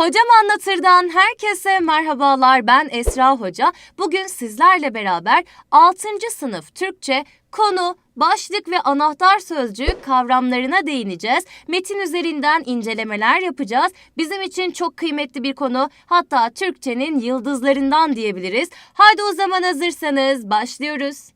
Hocam Anlatır'dan herkese merhabalar. Ben Esra Hoca. Bugün sizlerle beraber 6. sınıf Türkçe konu, başlık ve anahtar sözcüğü kavramlarına değineceğiz. Metin üzerinden incelemeler yapacağız. Bizim için çok kıymetli bir konu. Hatta Türkçenin yıldızlarından diyebiliriz. Haydi o zaman hazırsanız başlıyoruz.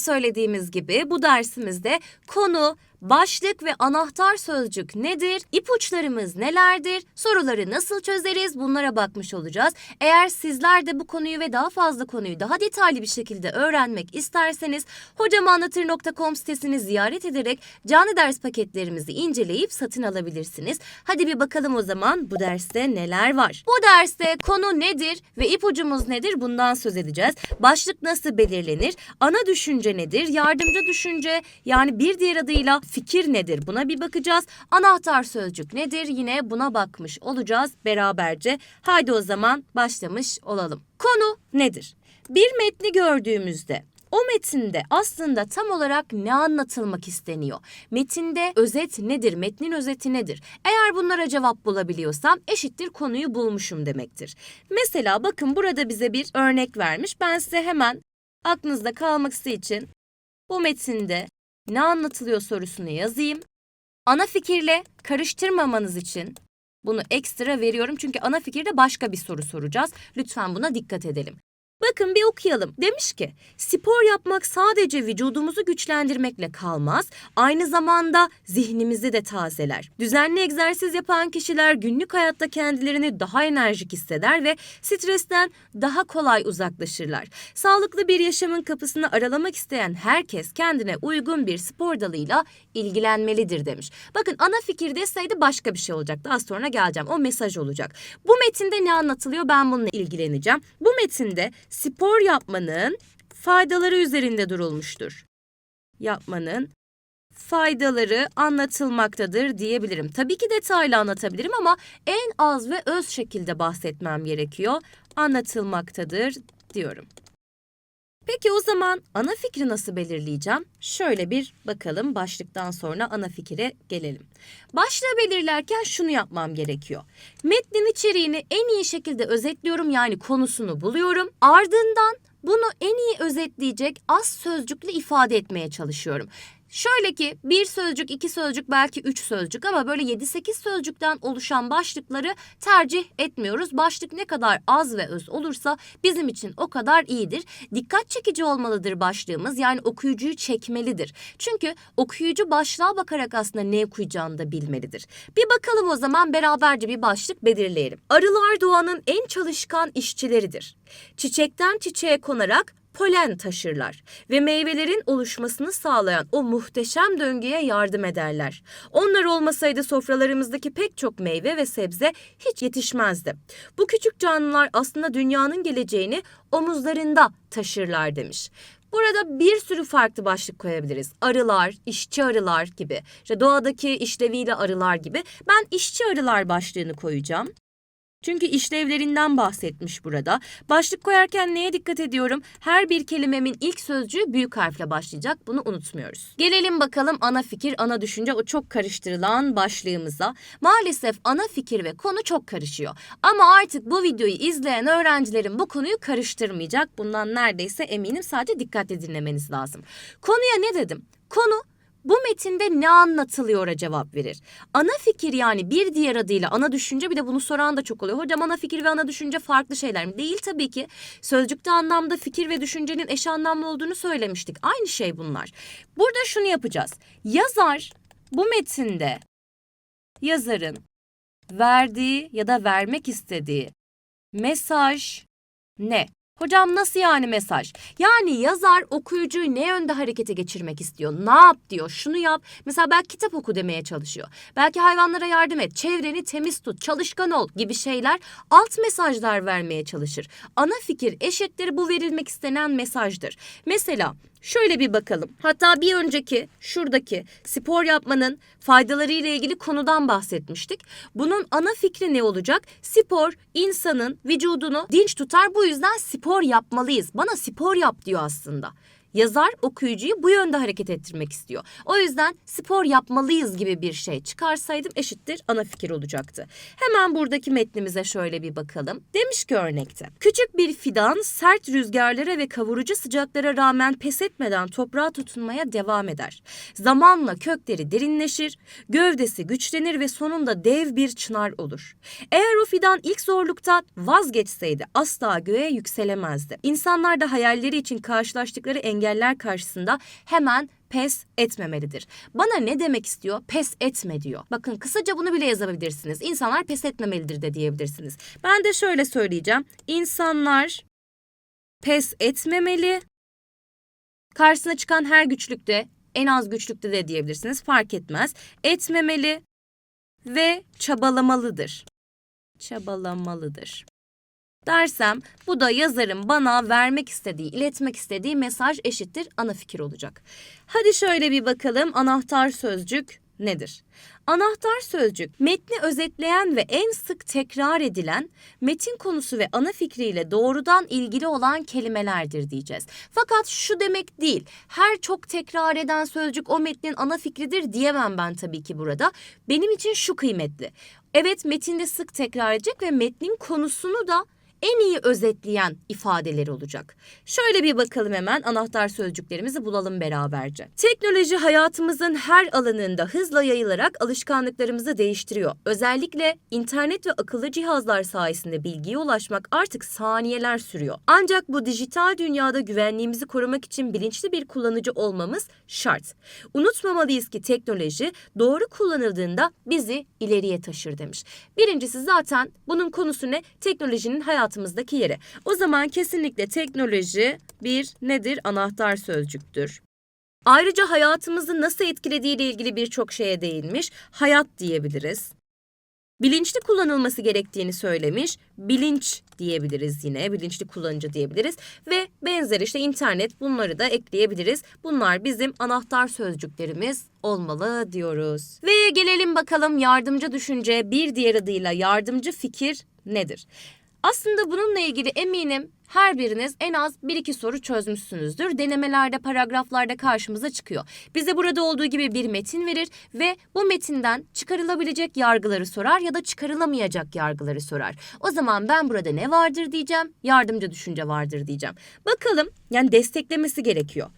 Söylediğimiz gibi bu dersimizde konu, başlık ve anahtar sözcük nedir? İpuçlarımız nelerdir? Soruları nasıl çözeriz? Bunlara bakmış olacağız. Eğer sizler de bu konuyu ve daha fazla konuyu daha detaylı bir şekilde öğrenmek isterseniz hocamanlatır.com sitesini ziyaret ederek canlı ders paketlerimizi inceleyip satın alabilirsiniz. Hadi bir bakalım o zaman bu derste neler var? Bu derste konu nedir ve ipucumuz nedir? Bundan söz edeceğiz. Başlık nasıl belirlenir? Ana düşünce nedir? Yardımcı düşünce yani bir diğer adıyla fikir nedir? Buna bir bakacağız. Anahtar sözcük nedir? Yine buna bakmış olacağız beraberce. Haydi o zaman başlamış olalım. Konu nedir? Bir metni gördüğümüzde o metinde aslında tam olarak ne anlatılmak isteniyor? Metinde özet nedir? Metnin özeti nedir? Eğer bunlara cevap bulabiliyorsam eşittir konuyu bulmuşum demektir. Mesela bakın burada bize bir örnek vermiş. Ben size hemen aklınızda kalması için bu metinde ne anlatılıyor sorusunu yazayım. Ana fikirle karıştırmamanız için bunu ekstra veriyorum çünkü ana fikirde başka bir soru soracağız. Lütfen buna dikkat edelim. Bakın bir okuyalım. Demiş ki spor yapmak sadece vücudumuzu güçlendirmekle kalmaz. Aynı zamanda zihnimizi de tazeler. Düzenli egzersiz yapan kişiler günlük hayatta kendilerini daha enerjik hisseder ve stresten daha kolay uzaklaşırlar. Sağlıklı bir yaşamın kapısını aralamak isteyen herkes kendine uygun bir spor dalıyla ilgilenmelidir demiş. Bakın ana fikir deseydi başka bir şey olacaktı. Az sonra geleceğim. O mesaj olacak. Bu metinde ne anlatılıyor? Ben bununla ilgileneceğim. Bu metinde spor yapmanın faydaları üzerinde durulmuştur. Yapmanın faydaları anlatılmaktadır diyebilirim. Tabii ki detaylı anlatabilirim ama en az ve öz şekilde bahsetmem gerekiyor. Anlatılmaktadır diyorum. Peki o zaman ana fikri nasıl belirleyeceğim? Şöyle bir bakalım başlıktan sonra ana fikire gelelim. Başlığı belirlerken şunu yapmam gerekiyor. Metnin içeriğini en iyi şekilde özetliyorum yani konusunu buluyorum. Ardından bunu en iyi özetleyecek az sözcükle ifade etmeye çalışıyorum. Şöyle ki bir sözcük, iki sözcük, belki üç sözcük ama böyle 7-8 sözcükten oluşan başlıkları tercih etmiyoruz. Başlık ne kadar az ve öz olursa bizim için o kadar iyidir. Dikkat çekici olmalıdır başlığımız yani okuyucuyu çekmelidir. Çünkü okuyucu başlığa bakarak aslında ne okuyacağını da bilmelidir. Bir bakalım o zaman beraberce bir başlık belirleyelim. Arılar doğanın en çalışkan işçileridir. Çiçekten çiçeğe konarak polen taşırlar ve meyvelerin oluşmasını sağlayan o muhteşem döngüye yardım ederler. Onlar olmasaydı sofralarımızdaki pek çok meyve ve sebze hiç yetişmezdi. Bu küçük canlılar aslında dünyanın geleceğini omuzlarında taşırlar demiş. Burada bir sürü farklı başlık koyabiliriz. Arılar, işçi arılar gibi. İşte doğadaki işleviyle arılar gibi. Ben işçi arılar başlığını koyacağım. Çünkü işlevlerinden bahsetmiş burada. Başlık koyarken neye dikkat ediyorum? Her bir kelimemin ilk sözcüğü büyük harfle başlayacak. Bunu unutmuyoruz. Gelelim bakalım ana fikir, ana düşünce o çok karıştırılan başlığımıza. Maalesef ana fikir ve konu çok karışıyor. Ama artık bu videoyu izleyen öğrencilerin bu konuyu karıştırmayacak. Bundan neredeyse eminim sadece dikkatle dinlemeniz lazım. Konuya ne dedim? Konu bu metinde ne anlatılıyor'a cevap verir. Ana fikir yani bir diğer adıyla ana düşünce bir de bunu soran da çok oluyor. Hocam ana fikir ve ana düşünce farklı şeyler mi? Değil tabii ki. Sözcükte anlamda fikir ve düşüncenin eş anlamlı olduğunu söylemiştik. Aynı şey bunlar. Burada şunu yapacağız. Yazar bu metinde yazarın verdiği ya da vermek istediği mesaj ne? Hocam nasıl yani mesaj? Yani yazar okuyucuyu ne yönde harekete geçirmek istiyor? Ne yap diyor? Şunu yap. Mesela belki kitap oku demeye çalışıyor. Belki hayvanlara yardım et. Çevreni temiz tut. Çalışkan ol gibi şeyler alt mesajlar vermeye çalışır. Ana fikir eşittir bu verilmek istenen mesajdır. Mesela Şöyle bir bakalım. Hatta bir önceki şuradaki spor yapmanın faydaları ile ilgili konudan bahsetmiştik. Bunun ana fikri ne olacak? Spor insanın vücudunu dinç tutar. Bu yüzden spor yapmalıyız. Bana spor yap diyor aslında. Yazar okuyucuyu bu yönde hareket ettirmek istiyor. O yüzden spor yapmalıyız gibi bir şey çıkarsaydım eşittir ana fikir olacaktı. Hemen buradaki metnimize şöyle bir bakalım. Demiş ki örnekte. Küçük bir fidan sert rüzgarlara ve kavurucu sıcaklara rağmen pes etmeden toprağa tutunmaya devam eder. Zamanla kökleri derinleşir, gövdesi güçlenir ve sonunda dev bir çınar olur. Eğer o fidan ilk zorluktan vazgeçseydi asla göğe yükselemezdi. İnsanlar da hayalleri için karşılaştıkları engeller karşısında hemen pes etmemelidir. Bana ne demek istiyor? Pes etme diyor. Bakın kısaca bunu bile yazabilirsiniz. İnsanlar pes etmemelidir de diyebilirsiniz. Ben de şöyle söyleyeceğim. İnsanlar pes etmemeli. Karşısına çıkan her güçlükte, en az güçlükte de diyebilirsiniz. Fark etmez. Etmemeli ve çabalamalıdır. Çabalamalıdır dersem bu da yazarın bana vermek istediği, iletmek istediği mesaj eşittir ana fikir olacak. Hadi şöyle bir bakalım anahtar sözcük nedir? Anahtar sözcük metni özetleyen ve en sık tekrar edilen metin konusu ve ana fikriyle doğrudan ilgili olan kelimelerdir diyeceğiz. Fakat şu demek değil. Her çok tekrar eden sözcük o metnin ana fikridir diyemem ben tabii ki burada. Benim için şu kıymetli. Evet metinde sık tekrar edecek ve metnin konusunu da en iyi özetleyen ifadeleri olacak. Şöyle bir bakalım hemen anahtar sözcüklerimizi bulalım beraberce. Teknoloji hayatımızın her alanında hızla yayılarak alışkanlıklarımızı değiştiriyor. Özellikle internet ve akıllı cihazlar sayesinde bilgiye ulaşmak artık saniyeler sürüyor. Ancak bu dijital dünyada güvenliğimizi korumak için bilinçli bir kullanıcı olmamız şart. Unutmamalıyız ki teknoloji doğru kullanıldığında bizi ileriye taşır demiş. Birincisi zaten bunun konusu ne? Teknolojinin hayatımızdaki yeri. O zaman kesinlikle teknoloji bir nedir? Anahtar sözcüktür. Ayrıca hayatımızı nasıl etkilediğiyle ilgili birçok şeye değinmiş. Hayat diyebiliriz. Bilinçli kullanılması gerektiğini söylemiş. Bilinç diyebiliriz yine. Bilinçli kullanıcı diyebiliriz. Ve benzer işte internet bunları da ekleyebiliriz. Bunlar bizim anahtar sözcüklerimiz olmalı diyoruz. Ve gelelim bakalım yardımcı düşünce bir diğer adıyla yardımcı fikir nedir? Aslında bununla ilgili eminim her biriniz en az bir iki soru çözmüşsünüzdür. Denemelerde, paragraflarda karşımıza çıkıyor. Bize burada olduğu gibi bir metin verir ve bu metinden çıkarılabilecek yargıları sorar ya da çıkarılamayacak yargıları sorar. O zaman ben burada ne vardır diyeceğim, yardımcı düşünce vardır diyeceğim. Bakalım yani desteklemesi gerekiyor.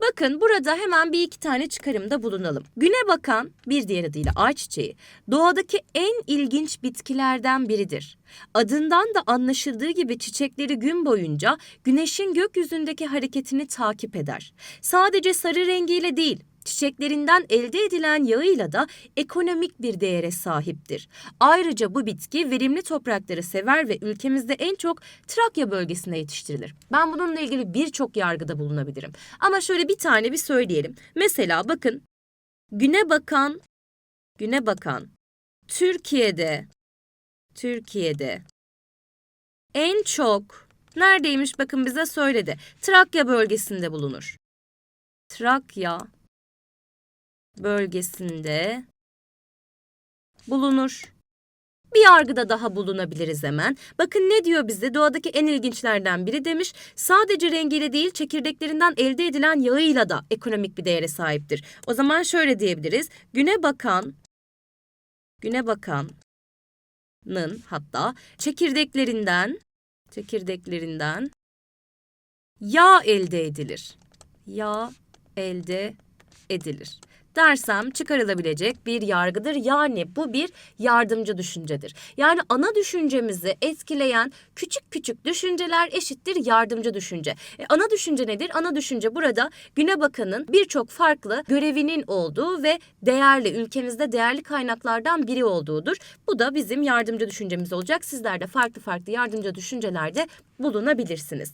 Bakın burada hemen bir iki tane çıkarımda bulunalım. Güne bakan bir diğer adıyla ayçiçeği doğadaki en ilginç bitkilerden biridir. Adından da anlaşıldığı gibi çiçekleri gün boyunca güneşin gökyüzündeki hareketini takip eder. Sadece sarı rengiyle değil, çiçeklerinden elde edilen yağıyla da ekonomik bir değere sahiptir. Ayrıca bu bitki verimli toprakları sever ve ülkemizde en çok Trakya bölgesinde yetiştirilir. Ben bununla ilgili birçok yargıda bulunabilirim. Ama şöyle bir tane bir söyleyelim. Mesela bakın güne bakan güne bakan Türkiye'de Türkiye'de en çok neredeymiş bakın bize söyledi. Trakya bölgesinde bulunur. Trakya bölgesinde bulunur. Bir yargıda daha bulunabiliriz hemen. Bakın ne diyor bize? Doğadaki en ilginçlerden biri demiş. Sadece rengiyle değil çekirdeklerinden elde edilen yağıyla da ekonomik bir değere sahiptir. O zaman şöyle diyebiliriz. Güne bakan, güne bakanın hatta çekirdeklerinden, çekirdeklerinden yağ elde edilir. Yağ elde edilir dersem çıkarılabilecek bir yargıdır. Yani bu bir yardımcı düşüncedir. Yani ana düşüncemizi etkileyen küçük küçük düşünceler eşittir yardımcı düşünce. E, ana düşünce nedir? Ana düşünce burada Güne Bakan'ın birçok farklı görevinin olduğu ve değerli ülkemizde değerli kaynaklardan biri olduğudur. Bu da bizim yardımcı düşüncemiz olacak. Sizler de farklı farklı yardımcı düşüncelerde bulunabilirsiniz.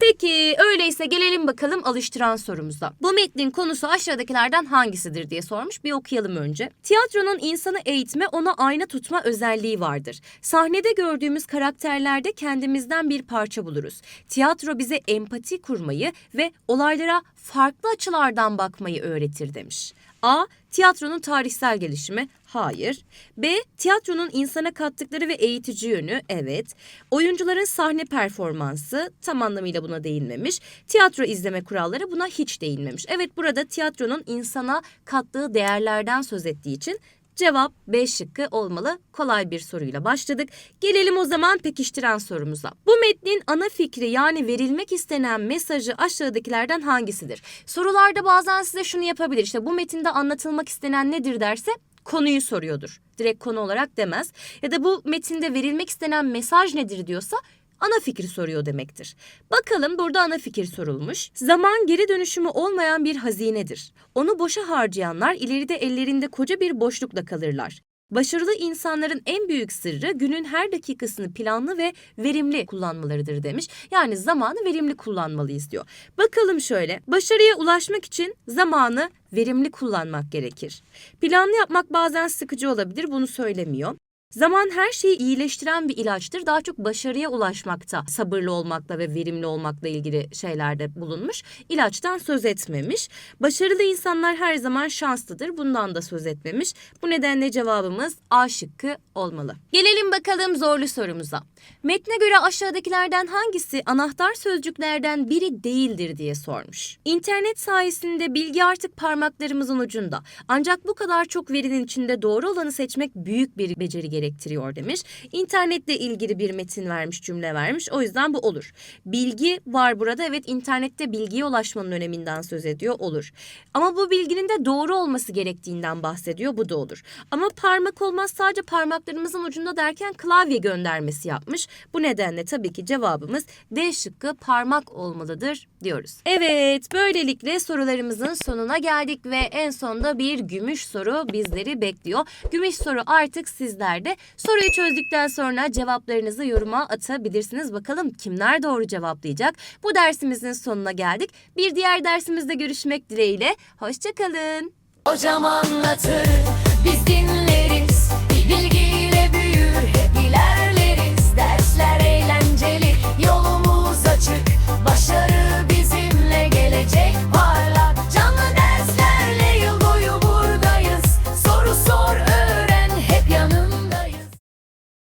Peki öyleyse gelelim bakalım alıştıran sorumuza. Bu metnin konusu aşağıdakilerden hangisidir diye sormuş. Bir okuyalım önce. Tiyatronun insanı eğitme, ona ayna tutma özelliği vardır. Sahnede gördüğümüz karakterlerde kendimizden bir parça buluruz. Tiyatro bize empati kurmayı ve olaylara farklı açılardan bakmayı öğretir demiş. A. Tiyatronun tarihsel gelişimi. Hayır. B. Tiyatronun insana kattıkları ve eğitici yönü. Evet. Oyuncuların sahne performansı tam anlamıyla buna değinmemiş. Tiyatro izleme kuralları buna hiç değinmemiş. Evet burada tiyatronun insana kattığı değerlerden söz ettiği için Cevap B şıkkı olmalı. Kolay bir soruyla başladık. Gelelim o zaman pekiştiren sorumuza. Bu metnin ana fikri yani verilmek istenen mesajı aşağıdakilerden hangisidir? Sorularda bazen size şunu yapabilir. İşte bu metinde anlatılmak istenen nedir derse konuyu soruyordur. Direkt konu olarak demez. Ya da bu metinde verilmek istenen mesaj nedir diyorsa ana fikri soruyor demektir. Bakalım burada ana fikir sorulmuş. Zaman geri dönüşümü olmayan bir hazinedir. Onu boşa harcayanlar ileride ellerinde koca bir boşlukla kalırlar. Başarılı insanların en büyük sırrı günün her dakikasını planlı ve verimli kullanmalarıdır demiş. Yani zamanı verimli kullanmalıyız diyor. Bakalım şöyle. Başarıya ulaşmak için zamanı verimli kullanmak gerekir. Planlı yapmak bazen sıkıcı olabilir bunu söylemiyor. Zaman her şeyi iyileştiren bir ilaçtır. Daha çok başarıya ulaşmakta, sabırlı olmakla ve verimli olmakla ilgili şeylerde bulunmuş. İlaçtan söz etmemiş. Başarılı insanlar her zaman şanslıdır. Bundan da söz etmemiş. Bu nedenle cevabımız A şıkkı olmalı. Gelelim bakalım zorlu sorumuza. Metne göre aşağıdakilerden hangisi anahtar sözcüklerden biri değildir diye sormuş. İnternet sayesinde bilgi artık parmaklarımızın ucunda. Ancak bu kadar çok verinin içinde doğru olanı seçmek büyük bir beceri gerektiriyor demiş. İnternetle ilgili bir metin vermiş, cümle vermiş. O yüzden bu olur. Bilgi var burada. Evet internette bilgiye ulaşmanın öneminden söz ediyor olur. Ama bu bilginin de doğru olması gerektiğinden bahsediyor. Bu da olur. Ama parmak olmaz sadece parmaklarımızın ucunda derken klavye göndermesi yapmış. Bu nedenle tabii ki cevabımız D şıkkı parmak olmalıdır diyoruz. Evet böylelikle sorularımızın sonuna geldik ve en sonda bir gümüş soru bizleri bekliyor. Gümüş soru artık sizlerde. Soruyu çözdükten sonra cevaplarınızı yoruma atabilirsiniz. Bakalım kimler doğru cevaplayacak? Bu dersimizin sonuna geldik. Bir diğer dersimizde görüşmek dileğiyle. Hoşçakalın. Hocam anlatır biz dinleriz